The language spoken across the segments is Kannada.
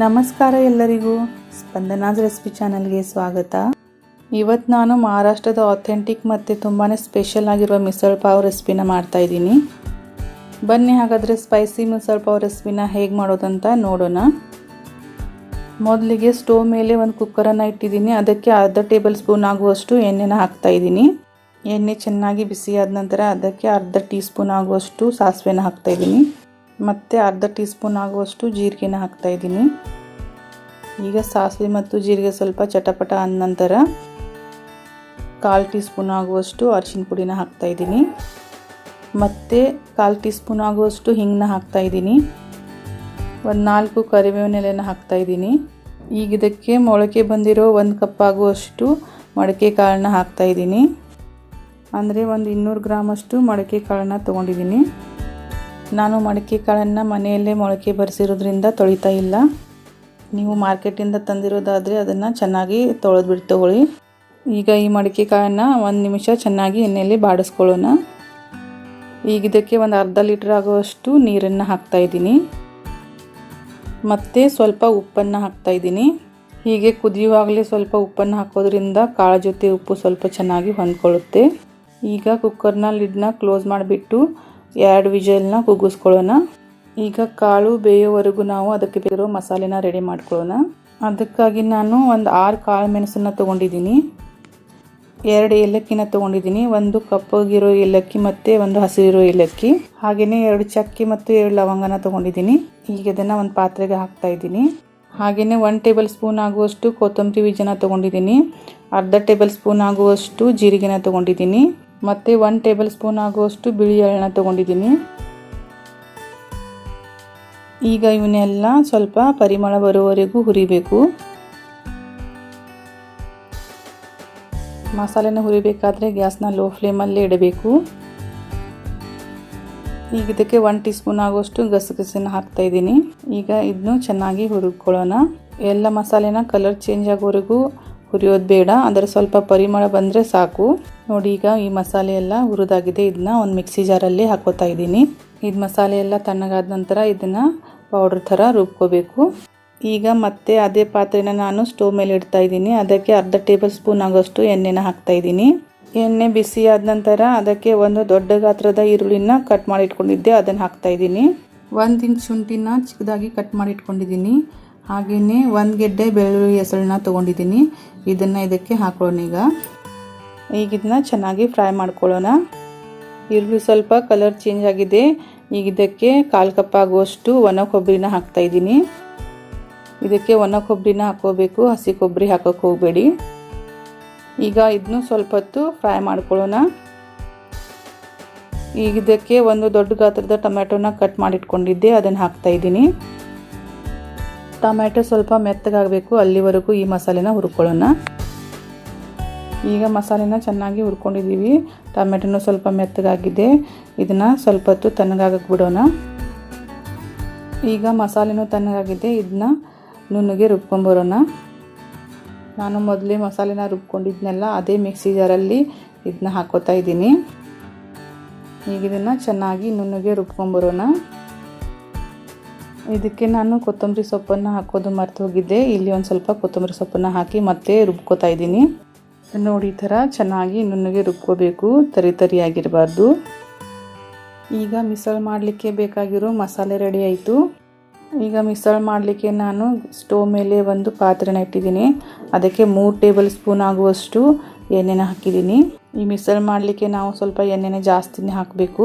ನಮಸ್ಕಾರ ಎಲ್ಲರಿಗೂ. ಸ್ಪಂದನಾಸ್ ರೆಸಿಪಿ ಚಾನಲ್ಗೆ ಸ್ವಾಗತ. ಇವತ್ತು ನಾನು ಮಹಾರಾಷ್ಟ್ರದ ಆಥೆಂಟಿಕ್ ಮತ್ತು ತುಂಬಾ ಸ್ಪೆಷಲ್ ಆಗಿರುವ ಮಿಸಲ್ ಪಾವ್ ರೆಸಿಪಿನ ಮಾಡ್ತಾ ಇದ್ದೀನಿ. ಬನ್ನಿ ಹಾಗಾದರೆ ಸ್ಪೈಸಿ ಮಿಸಲ್ ಪಾವ್ ರೆಸಿಪಿನ ಹೇಗೆ ಮಾಡೋದಂತ ನೋಡೋಣ. ಮೊದಲಿಗೆ ಸ್ಟೋವ್ ಮೇಲೆ ಒಂದು ಕುಕ್ಕರನ್ನು ಇಟ್ಟಿದ್ದೀನಿ. ಅದಕ್ಕೆ ಅರ್ಧ ಟೇಬಲ್ ಸ್ಪೂನ್ ಆಗುವಷ್ಟು ಎಣ್ಣೆನ ಹಾಕ್ತಾ ಇದ್ದೀನಿ. ಎಣ್ಣೆ ಚೆನ್ನಾಗಿ ಬಿಸಿಯಾದ ನಂತರ ಅದಕ್ಕೆ ಅರ್ಧ ಟೀ ಸ್ಪೂನ್ ಆಗುವಷ್ಟು ಸಾಸಿವೆನ ಹಾಕ್ತಾ ಇದ್ದೀನಿ. ಮತ್ತು ಅರ್ಧ ಟೀ ಸ್ಪೂನ್ ಆಗುವಷ್ಟು ಜೀರಿಗೆನ ಹಾಕ್ತಾ ಇದ್ದೀನಿ. ಈಗ ಸಾಸಿವೆ ಮತ್ತು ಜೀರಿಗೆ ಸ್ವಲ್ಪ ಚಟಪಟ ಅಂದ ನಂತರ ಕಾಲು ಟೀ ಸ್ಪೂನ್ ಆಗುವಷ್ಟು ಅರಿಶಿನ ಪುಡಿನ ಹಾಕ್ತಾ ಇದ್ದೀನಿ. ಮತ್ತು ಕಾಲು ಟೀ ಸ್ಪೂನ್ ಆಗುವಷ್ಟು ಹಾಕ್ತಾ ಇದ್ದೀನಿ. ಒಂದು ನಾಲ್ಕು ಕರಿಬೇವಿನ ಎಲೆನ ಹಾಕ್ತಾ ಇದ್ದೀನಿ. ಈಗ ಇದಕ್ಕೆ ಮೊಳಕೆ ಬಂದಿರೋ ಒಂದು ಕಪ್ ಆಗುವಷ್ಟು ಮಡಕೆ ಕಾಳನ್ನ ಹಾಕ್ತಾ ಇದ್ದೀನಿ. ಅಂದರೆ ಒಂದು ಇನ್ನೂರು ಗ್ರಾಮಷ್ಟು ಮಡಕೆ ಕಾಳನ್ನ ತೊಗೊಂಡಿದ್ದೀನಿ. ನಾನು ಮಡಕೆ ಕಾಳನ್ನು ಮನೆಯಲ್ಲೇ ಮೊಳಕೆ ಬರೆಸಿರೋದ್ರಿಂದ ತೊಳಿತಾ ಇಲ್ಲ. ನೀವು ಮಾರ್ಕೆಟಿಂದ ತಂದಿರೋದಾದರೆ ಅದನ್ನು ಚೆನ್ನಾಗಿ ತೊಳೆದ್ಬಿಟ್ಟು ತೊಗೊಳ್ಳಿ. ಈಗ ಈ ಮಡಿಕೆ ಕಾಳನ್ನು ಒಂದು ನಿಮಿಷ ಚೆನ್ನಾಗಿ ಎಣ್ಣೆಯಲ್ಲಿ ಬಾಡಿಸ್ಕೊಳ್ಳೋಣ. ಈಗ ಇದಕ್ಕೆ ಒಂದು ಅರ್ಧ ಲೀಟ್ರ್ ಆಗುವಷ್ಟು ನೀರನ್ನು ಹಾಕ್ತಾ ಇದ್ದೀನಿ. ಮತ್ತು ಸ್ವಲ್ಪ ಉಪ್ಪನ್ನು ಹಾಕ್ತಾ ಇದ್ದೀನಿ. ಹೀಗೆ ಕುದಿಯುವಾಗಲೇ ಸ್ವಲ್ಪ ಉಪ್ಪನ್ನು ಹಾಕೋದ್ರಿಂದ ಕಾಳು ಜೊತೆ ಉಪ್ಪು ಸ್ವಲ್ಪ ಚೆನ್ನಾಗಿ ಹೊಂದ್ಕೊಳ್ಳುತ್ತೆ. ಈಗ ಕುಕ್ಕರ್ನ ಲಿಡ್ನ ಕ್ಲೋಸ್ ಮಾಡಿಬಿಟ್ಟು ಎರಡು ವಿಜಲ್ನ ಕುಗ್ಗಿಸ್ಕೊಳ್ಳೋಣ. ಈಗ ಕಾಳು ಬೇಯೋವರೆಗೂ ನಾವು ಅದಕ್ಕೆ ಬೇರೋ ಮಸಾಲೆನ ರೆಡಿ ಮಾಡ್ಕೊಳ್ಳೋಣ. ಅದಕ್ಕಾಗಿ ನಾನು ಒಂದು ಆರು ಕಾಳು ಮೆಣಸನ್ನು ತೊಗೊಂಡಿದ್ದೀನಿ. ಎರಡು ಏಲಕ್ಕಿನ ತೊಗೊಂಡಿದ್ದೀನಿ, ಒಂದು ಕಪ್ಪಗಿರೋ ಏಲಕ್ಕಿ ಮತ್ತು ಒಂದು ಹಸಿರಿರೋ ಏಲಕ್ಕಿ. ಹಾಗೆಯೇ ಎರಡು ಚಕ್ಕಿ ಮತ್ತು ಎರಡು ಲವಂಗನ ತೊಗೊಂಡಿದ್ದೀನಿ. ಈಗ ಅದನ್ನು ಒಂದು ಪಾತ್ರೆಗೆ ಹಾಕ್ತಾ ಇದ್ದೀನಿ. ಹಾಗೆಯೇ ಒನ್ ಟೇಬಲ್ ಸ್ಪೂನ್ ಆಗುವಷ್ಟು ಕೊತ್ತಂಬರಿ ಬೀಜನ ತೊಗೊಂಡಿದ್ದೀನಿ. ಅರ್ಧ ಟೇಬಲ್ ಸ್ಪೂನ್ ಆಗುವಷ್ಟು ಜೀರಿಗೆನ ತೊಗೊಂಡಿದ್ದೀನಿ. ಮತ್ತು ಒನ್ ಟೇಬಲ್ ಸ್ಪೂನ್ ಆಗುವಷ್ಟು ಬಿಳಿ ಎಳ್ಳನ್ನ ತೊಗೊಂಡಿದ್ದೀನಿ. ಈಗ ಇವನ್ನೆಲ್ಲ ಸ್ವಲ್ಪ ಪರಿಮಳ ಬರುವವರೆಗೂ ಹುರಿಬೇಕು. ಮಸಾಲೆನ ಹುರಿಬೇಕಾದ್ರೆ ಗ್ಯಾಸ್ನ ಲೋ ಫ್ಲೇಮಲ್ಲೇ ಇಡಬೇಕು. ಈಗ ಇದಕ್ಕೆ ಒನ್ ಟೀ ಸ್ಪೂನ್ ಆಗುವಷ್ಟು ಗಸಗಸೆನ ಹಾಕ್ತಾ ಇದ್ದೀನಿ. ಈಗ ಇದನ್ನು ಚೆನ್ನಾಗಿ ಹುರಿಕೊಳ್ಳೋಣ. ಎಲ್ಲ ಮಸಾಲೆನ ಕಲರ್ ಚೇಂಜ್ ಆಗೋವರೆಗೂ ಹುರಿಯೋದು ಬೇಡ, ಅದರ ಸ್ವಲ್ಪ ಪರಿಮಳ ಬಂದರೆ ಸಾಕು. ನೋಡಿ, ಈಗ ಈ ಮಸಾಲೆ ಎಲ್ಲ ಹುರಿದಾಗಿದೆ. ಇದನ್ನ ಒಂದು ಮಿಕ್ಸಿ ಜಾರಲ್ಲಿ ಹಾಕೋತಾ ಇದ್ದೀನಿ. ಇದು ಮಸಾಲೆ ಎಲ್ಲ ತಣ್ಣಗಾದ ನಂತರ ಇದನ್ನು ಪೌಡ್ರ್ ಥರ ರುಬ್ಕೋಬೇಕು. ಈಗ ಮತ್ತೆ ಅದೇ ಪಾತ್ರೆನ ನಾನು ಸ್ಟೋವ್ ಮೇಲೆ ಇಡ್ತಾ ಇದ್ದೀನಿ. ಅದಕ್ಕೆ ಅರ್ಧ ಟೇಬಲ್ ಸ್ಪೂನ್ ಆಗೋಷ್ಟು ಎಣ್ಣೆನ ಹಾಕ್ತಾ ಇದ್ದೀನಿ. ಎಣ್ಣೆ ಬಿಸಿ ಆದ ನಂತರ ಅದಕ್ಕೆ ಒಂದು ದೊಡ್ಡ ಗಾತ್ರದ ಈರುಳ್ಳಿನ ಕಟ್ ಮಾಡಿ ಇಟ್ಕೊಂಡಿದ್ದೆ, ಅದನ್ನು ಹಾಕ್ತಾ ಇದ್ದೀನಿ. ಒಂದು ಇಂಚ್ ಶುಂಠಿನ ಚಿಕ್ಕದಾಗಿ ಕಟ್ ಮಾಡಿ ಇಟ್ಕೊಂಡಿದ್ದೀನಿ. ಹಾಗೆಯೇ ಒಂದು ಗೆಡ್ಡೆ ಬೆಳ್ಳುಳ್ಳಿ ಹೆಸಳನ್ನ ತೊಗೊಂಡಿದ್ದೀನಿ. ಇದನ್ನು ಇದಕ್ಕೆ ಹಾಕೊಳ್ಳೋಣ ಈಗ. ಈಗ ಇದನ್ನ ಚೆನ್ನಾಗಿ ಫ್ರೈ ಮಾಡ್ಕೊಳ್ಳೋಣ. ಈರುಳ್ಳಿ ಸ್ವಲ್ಪ ಕಲರ್ ಚೇಂಜ್ ಆಗಿದೆ. ಈಗ ಇದಕ್ಕೆ ಕಾಲು ಕಪ್ ಆಗುವಷ್ಟು ಒಣ ಕೊಬ್ಬರಿನ ಹಾಕ್ತಾ ಇದ್ದೀನಿ. ಇದಕ್ಕೆ ಒಣ ಕೊಬ್ಬರಿನ ಹಾಕೋಬೇಕು ಹಸಿ ಕೊಬ್ಬರಿ ಹಾಕೋಕ್ಕೆ ಹೋಗಬೇಡಿ. ಈಗ ಇದನ್ನು ಸ್ವಲ್ಪ ಹೊತ್ತು ಫ್ರೈ ಮಾಡ್ಕೊಳ್ಳೋಣ. ಈಗ ಇದಕ್ಕೆ ಒಂದು ದೊಡ್ಡ ಗಾತ್ರದ ಟೊಮೆಟೊನ ಕಟ್ ಮಾಡಿಟ್ಕೊಂಡಿದ್ದೆ. ಅದನ್ನು ಹಾಕ್ತಾ ಟೊಮೆಟೊ ಸ್ವಲ್ಪ ಮೆತ್ತಗಾಗಬೇಕು ಅಲ್ಲಿವರೆಗೂ ಈ ಮಸಾಲೆನ ಹುರ್ಕೊಳ್ಳೋಣ. ಈಗ ಮಸಾಲೆನ ಚೆನ್ನಾಗಿ ಹುರ್ಕೊಂಡಿದ್ದೀವಿ. ಟೊಮೆಟೊನು ಸ್ವಲ್ಪ ಮೆತ್ತಗಾಗಿದೆ. ಇದನ್ನು ಸ್ವಲ್ಪ ಹೊತ್ತು ತಣ್ಣಗಾಗಕ್ಕೆ ಬಿಡೋಣ. ಈಗ ಮಸಾಲೆನೂ ತಣ್ಣಗಾಗಿದೆ. ಇದನ್ನ ನುಣ್ಣಗೆ ರುಬ್ಕೊಂಬರೋಣ. ನಾನು ಮೊದಲೇ ಮಸಾಲೆನ ರುಬ್ಕೊಂಡಿದ್ನೆಲ್ಲ, ಅದೇ ಮಿಕ್ಸಿ ಜಾರಲ್ಲಿ ಇದನ್ನ ಹಾಕೋತಾ ಇದ್ದೀನಿ. ಈಗ ಇದನ್ನು ಚೆನ್ನಾಗಿ ನುಣ್ಣಗೆ ರುಬ್ಕೊಂಬರೋಣ. ಇದಕ್ಕೆ ನಾನು ಕೊತ್ತಂಬರಿ ಸೊಪ್ಪನ್ನು ಹಾಕೋದು ಮರೆತು ಹೋಗಿದ್ದೆ. ಇಲ್ಲಿ ಒಂದು ಸ್ವಲ್ಪ ಕೊತ್ತಂಬರಿ ಸೊಪ್ಪನ್ನು ಹಾಕಿ ಮತ್ತೆ ರುಬ್ಕೋತಾ ಇದ್ದೀನಿ. ನೋಡಿ, ಈ ಥರ ಚೆನ್ನಾಗಿ ನುಣ್ಣಗೆ ರುಬ್ಕೋಬೇಕು. ತರಿ ತರಿಯಾಗಿರಬಾರ್ದು ಈಗ ಮಿಸಲ್ ಮಾಡಲಿಕ್ಕೆ ಬೇಕಾಗಿರೋ ಮಸಾಲೆ ರೆಡಿ ಆಯಿತು. ಈಗ ಮಿಸಲ್ ಮಾಡಲಿಕ್ಕೆ ನಾನು ಸ್ಟೋವ್ ಮೇಲೆ ಒಂದು ಪಾತ್ರೆನ ಇಟ್ಟಿದ್ದೀನಿ. ಅದಕ್ಕೆ ಮೂರು ಟೇಬಲ್ ಸ್ಪೂನ್ ಆಗುವಷ್ಟು ಎಣ್ಣೆನ ಹಾಕಿದ್ದೀನಿ. ಈ ಮಿಸಲ್ ಮಾಡಲಿಕ್ಕೆ ನಾವು ಸ್ವಲ್ಪ ಎಣ್ಣೆನೇ ಜಾಸ್ತಿನೇ ಹಾಕಬೇಕು.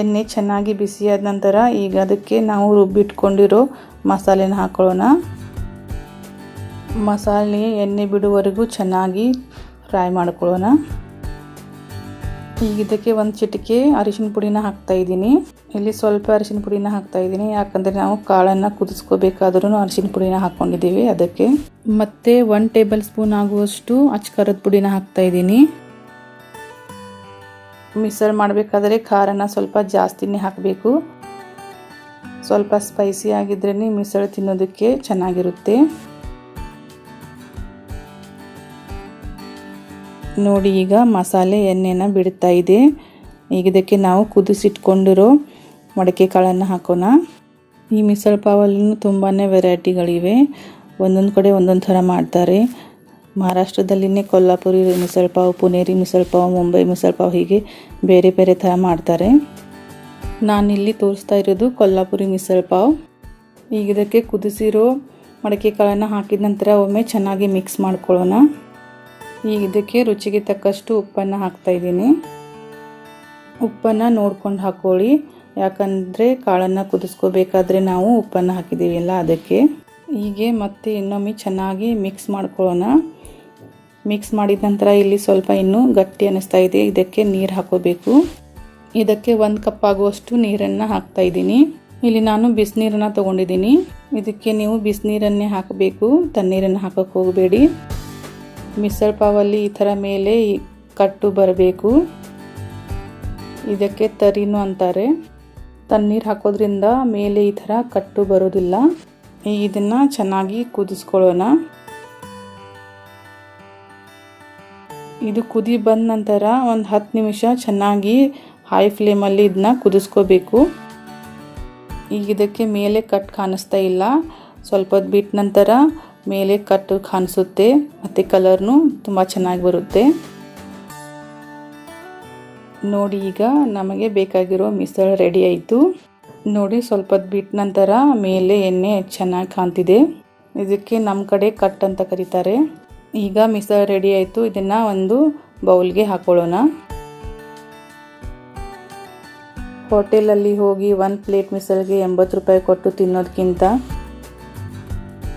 ಎಣ್ಣೆ ಚೆನ್ನಾಗಿ ಬಿಸಿಯಾದ ನಂತರ ಈಗ ಅದಕ್ಕೆ ನಾವು ರುಬ್ಬಿಟ್ಕೊಂಡಿರೋ ಮಸಾಲೆನ ಹಾಕೊಳ್ಳೋಣ. ಮಸಾಲೆ, ಎಣ್ಣೆ ಬಿಡುವವರೆಗೂ ಚೆನ್ನಾಗಿ ಫ್ರೈ ಮಾಡ್ಕೊಳ್ಳೋಣ. ಈಗ ಇದಕ್ಕೆ ಒಂದು ಚಿಟಿಕೆ ಅರಿಶಿನ ಪುಡಿನ ಹಾಕ್ತಾ ಇದ್ದೀನಿ. ಇಲ್ಲಿ ಸ್ವಲ್ಪ ಅರಿಶಿನ ಪುಡಿನ ಹಾಕ್ತಾ ಇದ್ದೀನಿ. ಯಾಕಂದರೆ ನಾವು ಕಾಳನ್ನು ಕುದಿಸ್ಕೋಬೇಕಾದ್ರೂ ಅರಿಶಿನ ಪುಡಿನ ಹಾಕ್ಕೊಂಡಿದ್ದೀವಿ ಅದಕ್ಕೆ. ಮತ್ತು ಒನ್ ಟೇಬಲ್ ಸ್ಪೂನ್ ಆಗುವಷ್ಟು ಅಚ್ಕರದ ಪುಡಿನ ಹಾಕ್ತಾ ಇದ್ದೀನಿ. ಮಿಸಲ್ ಮಾಡಬೇಕಾದ್ರೆ ಖಾರನ ಸ್ವಲ್ಪ ಜಾಸ್ತಿನೇ ಹಾಕಬೇಕು. ಸ್ವಲ್ಪ ಸ್ಪೈಸಿ ಆಗಿದ್ರೇ ಮಿಸಳು ತಿನ್ನೋದಕ್ಕೆ ಚೆನ್ನಾಗಿರುತ್ತೆ. ನೋಡಿ ಈಗ ಮಸಾಲೆ ಎಣ್ಣೆನ ಬಿಡ್ತಾ ಇದೆ. ಈಗ ಇದಕ್ಕೆ ನಾವು ಕುದಿಸಿಟ್ಕೊಂಡಿರೋ ಮಡಕೆ ಕಾಳನ್ನು ಹಾಕೋಣ. ಈ ಮಿಸಳು ಪಾವಲ್ಲೂ ತುಂಬಾ ವೆರೈಟಿಗಳಿವೆ ಒಂದೊಂದು ಕಡೆ ಒಂದೊಂದು ಥರ ಮಾಡ್ತಾರೆ. ಮಹಾರಾಷ್ಟ್ರದಲ್ಲಿನೇ ಕೊಲ್ಲಾಪುರಿ ಮಿಸಲ್ ಪಾವ್, ಪುನೇರಿ ಮಿಸಲ್ ಪಾವ್, ಮುಂಬೈ ಮಿಸಲ್ ಪಾವ್ ಹೀಗೆ ಬೇರೆ ಬೇರೆ ಥರ ಮಾಡ್ತಾರೆ. ನಾನಿಲ್ಲಿ ತೋರಿಸ್ತಾ ಇರೋದು ಕೊಲ್ಲಾಪುರಿ ಮಿಸಲ್ ಪಾವ್. ಈಗ ಇದಕ್ಕೆ ಕುದಿಸಿರೋ ಮಡಕೆ ಕಾಳನ್ನು ಹಾಕಿದ ನಂತರ ಒಮ್ಮೆ ಚೆನ್ನಾಗಿ ಮಿಕ್ಸ್ ಮಾಡ್ಕೊಳ್ಳೋಣ. ಈಗ ಇದಕ್ಕೆ ರುಚಿಗೆ ತಕ್ಕಷ್ಟು ಉಪ್ಪನ್ನು ಹಾಕ್ತಾ ಇದ್ದೀನಿ. ಉಪ್ಪನ್ನು ನೋಡ್ಕೊಂಡು ಹಾಕ್ಕೊಳ್ಳಿ ಯಾಕಂದರೆ ಕಾಳನ್ನು ಕುದಿಸ್ಕೋಬೇಕಾದ್ರೆ ನಾವು ಉಪ್ಪನ್ನು ಹಾಕಿದ್ದೀವಿ ಅದಕ್ಕೆ. ಹೀಗೆ ಮತ್ತೆ ಇನ್ನೊಮ್ಮೆ ಚೆನ್ನಾಗಿ ಮಿಕ್ಸ್ ಮಾಡ್ಕೊಳ್ಳೋಣ. ಮಿಕ್ಸ್ ಮಾಡಿದ ನಂತರ ಇಲ್ಲಿ ಸ್ವಲ್ಪ ಇನ್ನೂ ಗಟ್ಟಿ ಅನ್ನಿಸ್ತಾ ಇದೆ. ಇದಕ್ಕೆ ನೀರು ಹಾಕೋಬೇಕು. ಇದಕ್ಕೆ ಒಂದು ಕಪ್ ಆಗುವಷ್ಟು ನೀರನ್ನು ಹಾಕ್ತಾ ಇದ್ದೀನಿ. ಇಲ್ಲಿ ನಾನು ಬಿಸಿನೀರನ್ನು ತೊಗೊಂಡಿದ್ದೀನಿ. ಇದಕ್ಕೆ ನೀವು ಬಿಸಿನೀರನ್ನೇ ಹಾಕಬೇಕು. ತಣ್ಣೀರನ್ನು ಹಾಕೋಕ್ಕೆ ಹೋಗಬೇಡಿ. ಮಿಸಲ್ ಪಾವಲ್ಲಿ ಈ ಥರ ಮೇಲೆ ಕಟ್ಟು ಬರಬೇಕು. ಇದಕ್ಕೆ ತರಿನೂ ಅಂತಾರೆ. ತಣ್ಣೀರು ಹಾಕೋದ್ರಿಂದ ಮೇಲೆ ಈ ಥರ ಕಟ್ಟು ಬರೋದಿಲ್ಲ. ಇದನ್ನು ಚೆನ್ನಾಗಿ ಕುದಿಸ್ಕೊಳ್ಳೋಣ. ಇದು ಕುದಿ ಬಂದ ನಂತರ ಒಂದು ಹತ್ತು ನಿಮಿಷ ಚೆನ್ನಾಗಿ ಹೈ ಫ್ಲೇಮಲ್ಲಿ ಇದನ್ನ ಕುದಿಸ್ಕೋಬೇಕು. ಈಗ ಇದಕ್ಕೆ ಮೇಲೆ ಕಟ್ ಕಾಣಿಸ್ತಾ ಇಲ್ಲ. ಸ್ವಲ್ಪ ಹೊತ್ತು ಬಿಟ್ಟ ನಂತರ ಮೇಲೆ ಕಟ್ಟು ಕಾಣಿಸುತ್ತೆ. ಮತ್ತು ಕಲರ್ನು ತುಂಬ ಚೆನ್ನಾಗಿ ಬರುತ್ತೆ. ನೋಡಿ ಈಗ ನಮಗೆ ಬೇಕಾಗಿರೋ ಮಿಸಲ್ ರೆಡಿ ಆಯಿತು. ನೋಡಿ ಸ್ವಲ್ಪ ಹೊತ್ತು ಬಿಟ್ಟ ನಂತರ ಮೇಲೆ ಎಣ್ಣೆ ಚೆನ್ನಾಗಿ ಕಾಣ್ತಿದೆ. ಇದಕ್ಕೆ ನಮ್ಮ ಕಡೆ ಕಟ್ ಅಂತ ಕರೀತಾರೆ. ಈಗ ಮಿಸಲ್ ರೆಡಿ ಆಯಿತು. ಇದನ್ನು ಒಂದು ಬೌಲ್ಗೆ ಹಾಕೊಳ್ಳೋಣ. ಹೋಟೆಲಲ್ಲಿ ಹೋಗಿ ಒಂದು ಪ್ಲೇಟ್ ಮಿಸಲ್ಗೆ ಎಂಬತ್ತು ರೂಪಾಯಿ ಕೊಟ್ಟು ತಿನ್ನೋದಕ್ಕಿಂತ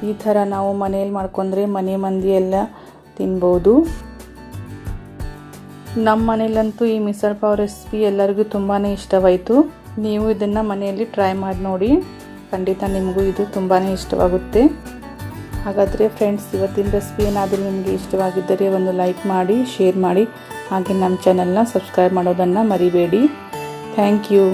ಈ ಥರ ನಾವು ಮನೆಯಲ್ಲಿ ಮಾಡ್ಕೊಂಡ್ರೆ ಮನೆ ಮಂದಿ ಎಲ್ಲ ತಿನ್ಬೋದು. ನಮ್ಮ ಮನೇಲಂತೂ ಈ ಮಿಸಲ್ ಪಾವ್ ರೆಸಿಪಿ ಎಲ್ಲರಿಗೂ ತುಂಬಾ ಇಷ್ಟವಾಯಿತು. ನೀವು ಇದನ್ನು ಮನೆಯಲ್ಲಿ ಟ್ರೈ ಮಾಡಿ ನೋಡಿ. ಖಂಡಿತ ನಿಮಗೂ ಇದು ತುಂಬಾ ಇಷ್ಟವಾಗುತ್ತೆ. ಹಾಗಾದರೆ ಫ್ರೆಂಡ್ಸ್ ಇವತ್ತಿನ ರೆಸಿಪಿ ಏನಾದರೂ ನಿಮಗೆ ಇಷ್ಟವಾಗಿದ್ದರೆ ಒಂದು ಲೈಕ್ ಮಾಡಿ ಶೇರ್ ಮಾಡಿ. ಹಾಗೆ ನಮ್ಮ ಚಾನಲ್ನ ಸಬ್ಸ್ಕ್ರೈಬ್ ಮಾಡೋದನ್ನು ಮರಿಬೇಡಿ. Thank you